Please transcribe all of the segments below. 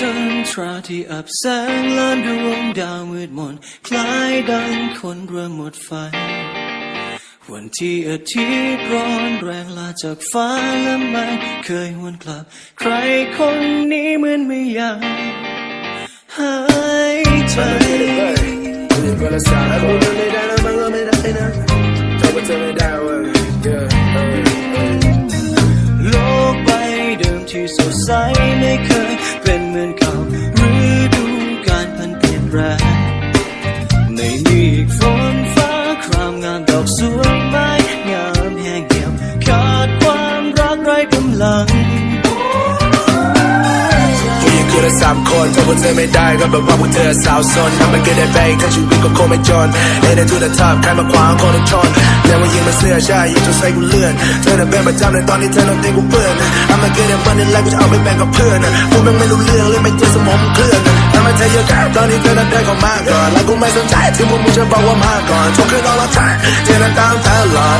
จันทราที่อับแสงล้านดวงดาวมืดมน คล้ายดังคนเริ่มหมดไฟ วันที่อาทิตย์ร้อนแรงลาจากฟ้าและไม่เคยหวนกลับ ใครคนนี้เหมือนไม่อยากหายใจโลกใบเดิมที่สดใสามคนถ้าพวกเธอไม่ได้ก็แบบว่าพวกเธอสาวซนทำมันก็ได้ไปทั้งชีวิตก็คงไม่จนเอ็นทูเดอะท็อปใครมาขวางคนต้องชนแล้วว่ายิงมันเสื้อใช่ยิงจนใส่กูเลื่อนเธอน่ะเป็นประจำในตอนที่เธอต้องตีกูเปื้อนเอามเกิดมันนี่แหละกูจะเอาไปแบ่งกับเพื่อนพวกมึงไม่รู้เรื่องเลยไม่เจอสมองมึงเคลื่อนทำไมเธอเยอะแค่ตอนนี้เธอนั้นเดินเข้ามาก่อนแล้วกูไม่สนใจที่พวกมึงจะบอกว่ามาก่อนทุกคืนตลอดทาเจอหน้าตามตลอด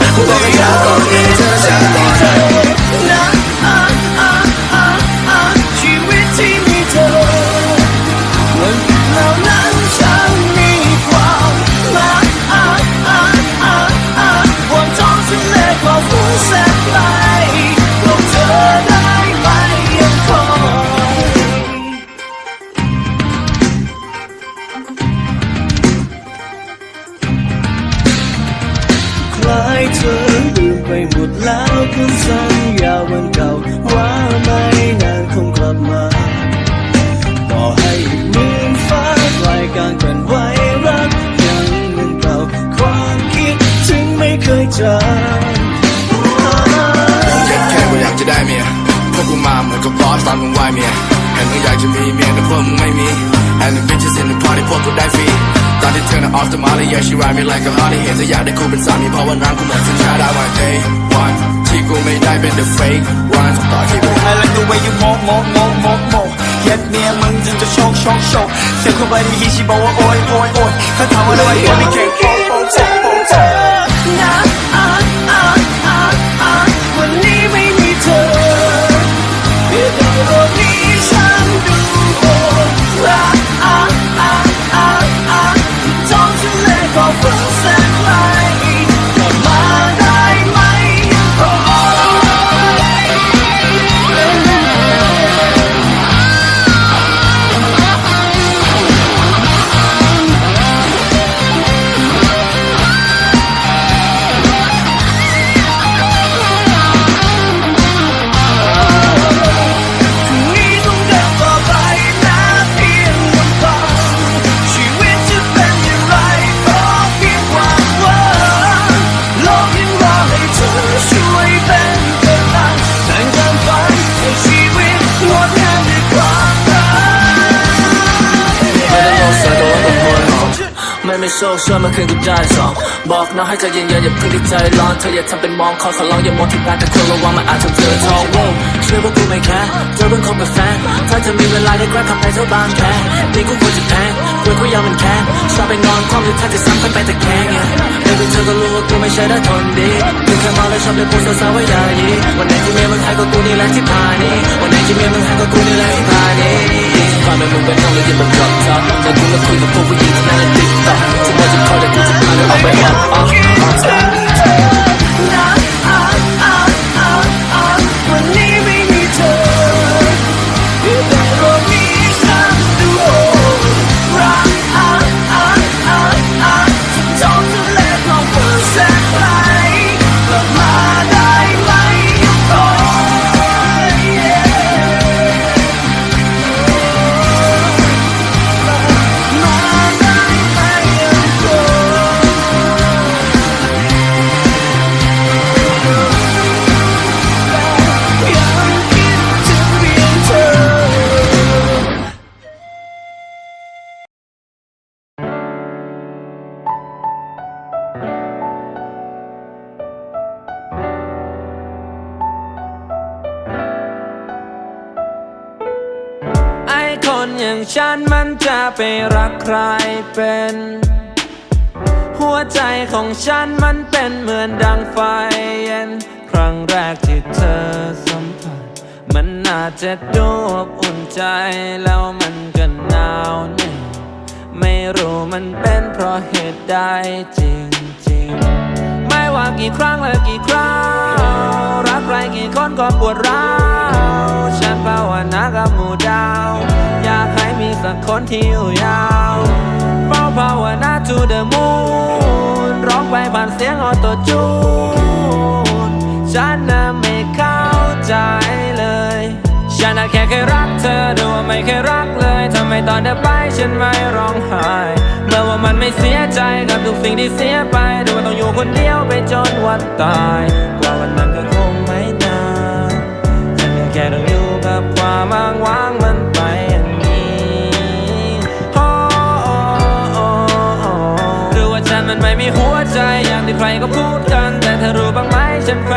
ายเธอลืมไปหมดแล้วคุณสัญญาวันเก่าว่าไม่นานคงกลับมา ต่อให้หมื่นฟ้าไกลกลางกันไว้รักยังเหมือนเก่าความคิดถึงไม่เคยจางอยากแค่ว่าอยากจะได้เมียพวกกูมาเหมือนกับบอสตอนมึงไหวเมียเห็นมึงอยากจะมีเมียแต่พวกมึงไม่มี And the bitches in the party พวกกูได้ฟรีตอนที่เธอน่ะ off the molly yeah she ride me like a honey เห็นเธออยากได้กูเป็นสามีเพราะว่าน้ำกูหมดสัญชาติ I want day one ที่กูไม่ได้เป็น the fake one ต่อที่กู I like the way you mo mo mo mo mo เย็ดเมียมึงจึงจะโชคโชคโชคเสียงเข้าไปในฮีชีบอกว่าโอยโอยโอยเขาถามว่าทำไมกูไม่เก่ง โชคช่วยเมื่อคืนกูได้สองบอกน้องให้ใจเย็นๆอย่าเพิ่งดีใจร้อนเธออย่าทำเป็นมองขอขอร้องอย่ามองที่ปลายแต่ควรระวังมันอาจทำเจอท้องวง ชื่อว่ากูไม่แคร์เธอเพิ่งคบกับแฟนถ้าเธอมีเวลาได้แกระทำให้เธอบางแค่นี่กูควรจะแพงควรกูยอมมันแค่ชอบไปนอนคว่ำหรือถ้าจะซ้ำค่อยไปแตะแคงเนี่เดี๋ยวเธอก็รู้ว่ากูไม่ใช่ได้ทนดีกูแค่มาแล้วชอบเลยพูดสาวๆว่าอย่ายีวันไหนที่เมียมึงหายก็กูนี่แหละที่พานี่วันไหนที่เมียมึงหายก็กูนี่แหละที่พานี่ความเป็นมึงเป็นน้องเลยยืนบนรถท็อแต่กูมาคุยกับพวกผู้หญิงที่นั่งในติ๊กต็อกทุกวันจะคอยแต่กูจะพาเธอออกไปออกออกออ อย่างฉันมันจะไปรักใครเป็น หัวใจของฉันมันเป็นเหมือนดังไฟเย็น ครั้งแรกที่เธอสัมผัส มันน่าจะดูอบอุ่นใจแล้วมันก็หนาวเหนี่อยไม่รู้มันเป็นเพราะเหตุใดจริงๆ ไม่ว่ากี่ครั้งและกี่คราวรักใครกี่คนก็ปวดร้าวฉันภาวนากับหมู่ดาว สักคนที่อยู่ยาวเฝ้าภาวนา to the moon ร้องไปผ่านเสียงออโตจูนฉันน่ะไม่เข้าใจเลย ฉันน่ะแค่เคยรักเธอดูว่าไม่เคยรักเลยทำไมตอนเธอไปฉันไม่ร้องไห้เมื่อว่ามันไม่เสียใจกับทุกสิ่งที่เสียไปดูว่าต้องอยู่คนเดียวไปจนวันตายกว่าวันนั้น อย่างที่ใครก็พูดกัน แต่เธอรู้บ้างไหมฉันใคร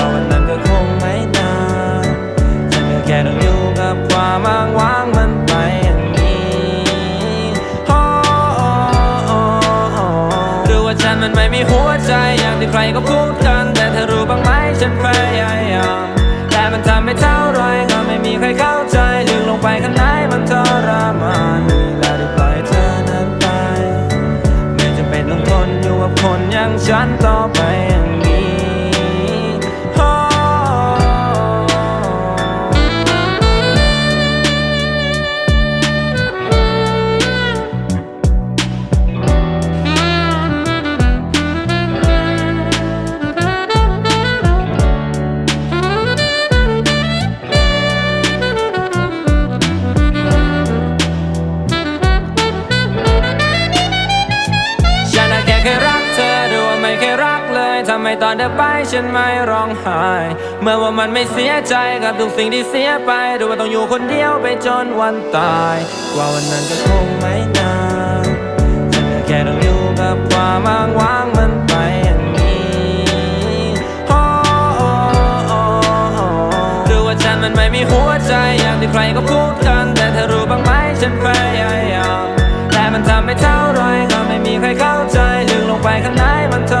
ค่ต้องอยู่กับความอ้างว้างมันไปอย่างนี้โอ้โอ้โอ้โอ้หรือว่าฉันมันไม่มีหัวใจอย่างที่ใครก็พูดกัน แต่เธอรู้บ้างไหมฉันพยายามแต่มันทำไม่เท่าไรก็ไม่มีใครเข้าใจ ตอนเธอไปฉันไม่ร้องไห้ เมื่อว่ามันไม่เสียใจกับทุกสิ่งที่เสียไปดูว่าต้องอยู่คนเดียวไปจนวันตาย กว่าวันนั้นก็คงไม่นานฉันแค่ต้องอยู่กับความอ้างว้างมันไปอย่างนี้โอ้โอ้โอ้หรือว่าฉันมันไม่มีหัวใจอย่างที่ใครก็พูดกัน แต่เธอรู้บ้างไหมฉันพยายามแต่มันทำไม่เท่าไรก็ไม่มีใครเข้าใจลึกลงไปข้างในมันทรม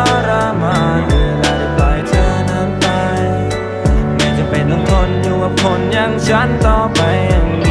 คนอย่างฉันต่อไปอย่างนี้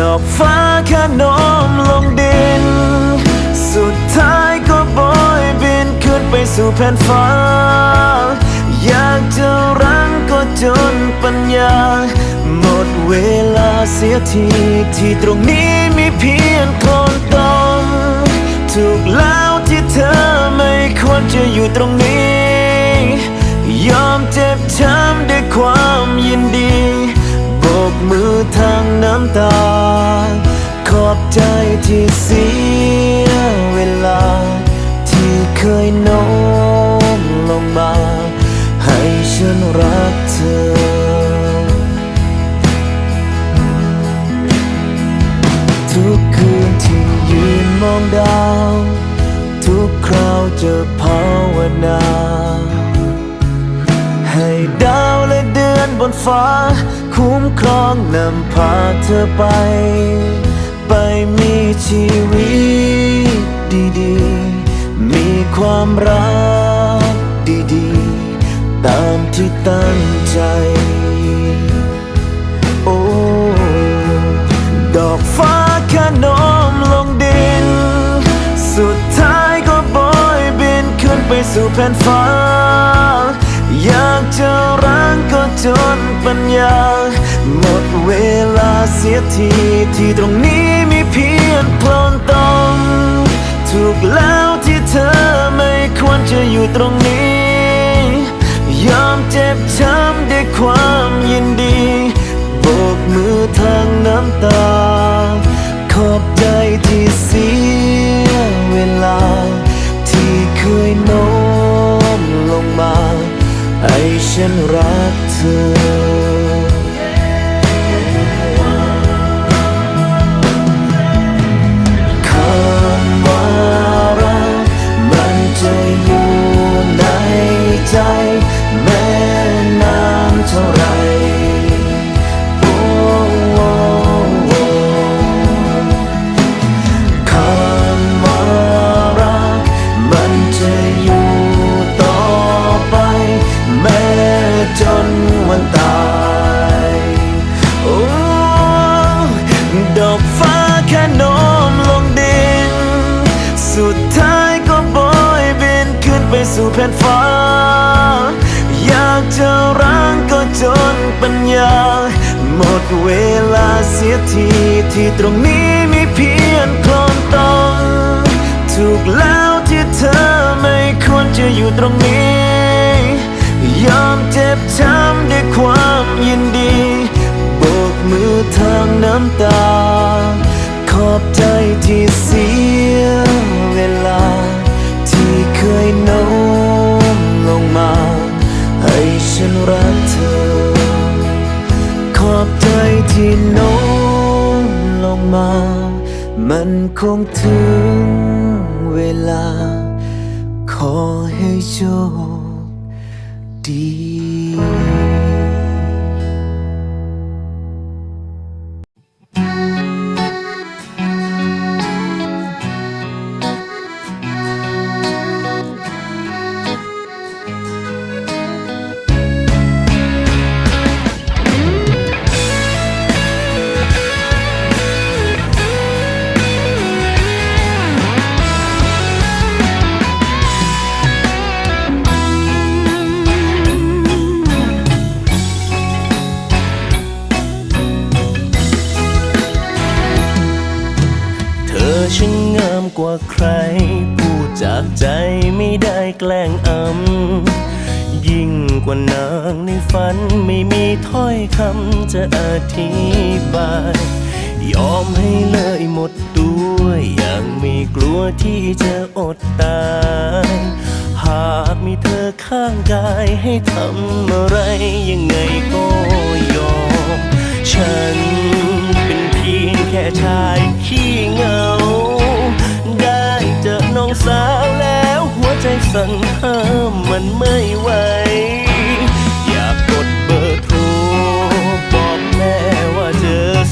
ดอกฟ้าแค่น้มลงดิน สุดท้ายก็โบยบินขึ้นไปสู่แผ่นฟ้า อยากจะรั้งก็จนปัญญา หมดเวลาเสียทีที่ตรงนี้มีเพียงโคลนตมถูกแล้วที่เธอไม่ควรจะอยู่ตรงนี้ ทางน้ำตา ขอบใจที่เสียเวลา ที่เคยโน้มลงมา ให้ฉันรักเธอ ทุกคืนที่ยืนมองดาว ทุกคราวจะภาวนา ให้ดาวและเดือนบนฟ้า คุ้มครองนำพาเธอไป ไปมีชีวิตดีๆ มีความรักดีๆ ตามที่ตั้งใจ โอ้ ดอกฟ้าแค่โน้มลงดิน สุดท้ายก็โบยบินขึ้นไปสู่แผ่นฟ้า อยากจะ จนปัญญา หมดเวลาเสียทีที่ตรงนี้มีเพียงโคลนตมถูกแล้วที่เธอไม่ควรจะอยู่ตรงนี้ ยอมเจ็บช้ำด้วยความยินดีโบกมือทางน้ำตา ขอบใจที่เสียเวลา ที่เคยโน้ ให้ฉันรักเธอ ดอกฟ้าแค่โน้มลงดิน สุดท้ายก็โบยบินขึ้นไปสู่แผ่นฟ้า อยากจะร้างก็จนปัญญา หมดเวลาเสียทีที่ตรงนี้มีเพียงคลนตมถูกแล้วที่เธอไม่ควรจะอยู่ตรงนี้ ยอมเจ็บช้ำด้วยความยินดี มือทางน้ำตา ขอบใจที่เสียเวลา ที่เคยโน้มลงมา ให้ฉันรักเธอ ขอบใจที่โน้มลงมา มันคงถึงเวลา ขอให้โชค คำจะอธิบาย ยอมให้เลยหมดตัวอย่างไม่กลัวที่จะอดตาย หากมีเธอข้างกายให้ทำอะไรยังไงก็ยอม ฉันเป็นเพียงแค่ชายขี้เหงา ได้เจอน้องสาวแล้วหัวใจสั่งห้ามมันไม่ไหว อยากกดเบอร์โทร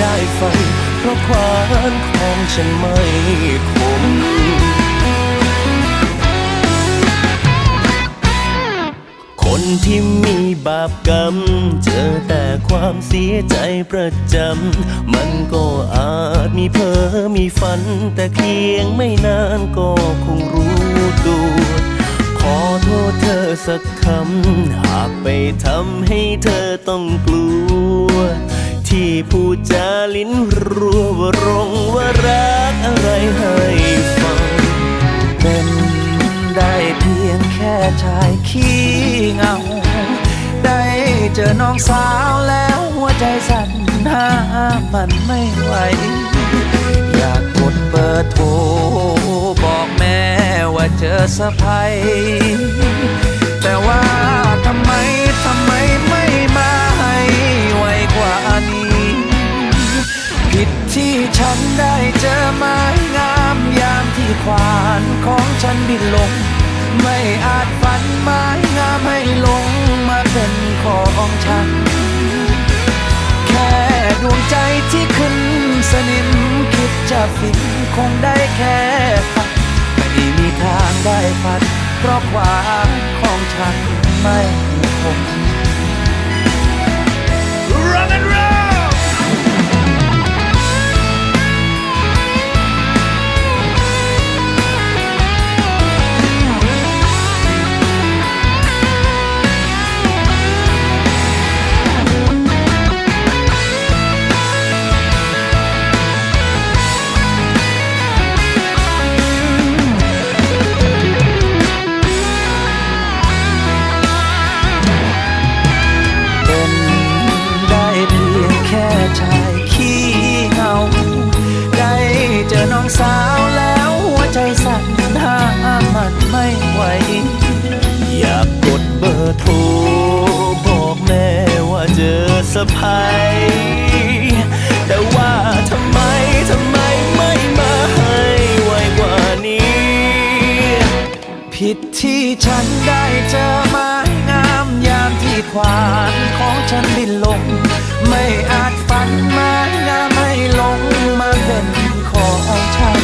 ได้ฝันเพราะควานของฉันไม่คมคนที่มีบาปกรรม เจอแต่ความเสียใจประจำ มันก็อาจมีเพ้อมีฝัน แต่เพียงไม่นานก็คงรู้ตัวขอโทษเธอสักคำ หากไปทำให้เธอต้องกลัว ที่พูดจาลิ้นรัวว่ารงว่ารักอะไรให้ฟัง เป็นได้เพียงแค่ชายขี้เงา ได้เจอน้องสาวแล้วหัวใจสั่นห้ามมันไม่ไหว อยากกดเบอร์โทรบอกแม่ว่าเจอสะพาย ฉันได้เจอไม้งามยามที่ควานของฉันบินลง ไม่อาจฝันไม้งามให้ลงมาเป็นของฉัน แค่ดวงใจที่ขึ้นสนิมคิดจะฟินคงได้แค่ฝันไม่มีทางได้ฝันเพราะความของฉันไม่คง อสะพายแต่ว่าทำไมทำไมไม่มาให้ไวกว่านี้ ผิดที่ฉันได้เจอไม้งามยามที่ควานของฉันบินลง ไม่อาจฝันไม้งามให้ลงมาเป็นของฉัน